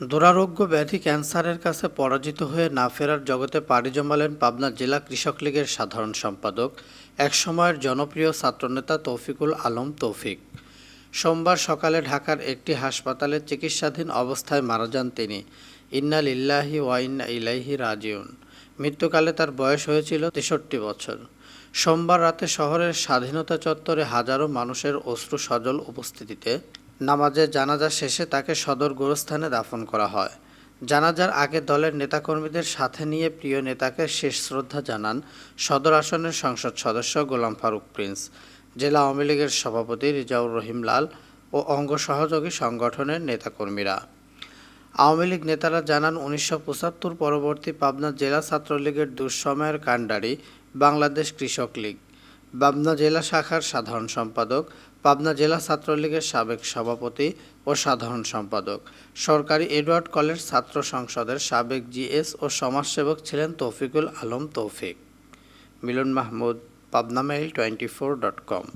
দুরারোগ্য ব্যাধি ক্যান্সারের কাছে পরাজিত হয়ে না ফেরার জগতে পাড়ি জমালেন পাবনা জেলা কৃষক লীগের সাধারণ সম্পাদক, একসময়ের জনপ্রিয় ছাত্রনেতা তৌফিকুল আলম তৌফিক। সোমবার সকালে ঢাকার একটি হাসপাতালে চিকিৎসাধীন অবস্থায় মারা যান তিনি। ইন্না লিল্লাহি ওয়া ইন্না ইলাইহি রাজিউন। মৃত্যুকালে তার বয়স হয়েছিল তেষট্টি বছর। সোমবার রাতে শহরের স্বাধীনতা চত্বরে হাজারো মানুষের অশ্রু সজল উপস্থিতিতে নামাজের জানাজা শেষে তাকে সদর গোরস্থানে দাফন করা হয়। জানাজার আগে দলের নেতাকর্মীদের সাথে নিয়ে প্রিয় নেতাকে শেষ শ্রদ্ধা জানান সদর আসনের সংসদ সদস্য গোলাম ফারুক প্রিন্স। জেলা আওয়ামী লীগের সভাপতি রিজাউর রহিম লাল ও অঙ্গ সহযোগী সংগঠনের নেতাকর্মীরা। আওয়ামী লীগ নেতারা জানান, উনিশশো পঁচাত্তর পরবর্তী পাবনা জেলা ছাত্রলীগের দুঃসময়ের কাণ্ডারি বাংলাদেশ কৃষক লীগ। পাবনা জেলা শাখার সাধারণ সম্পাদক, পাবনা জেলা ছাত্রলীগের সাবেক সভাপতি ও সাধারণ সম্পাদক। সরকারি এডওয়ার্ড কলেজ ছাত্র সংসদের সাবেক জিএস ও সমাজসেবক ছিলেন Toufiqul Alam Toufiq. Milan Mahmud, Pabna mail twenty four dot com.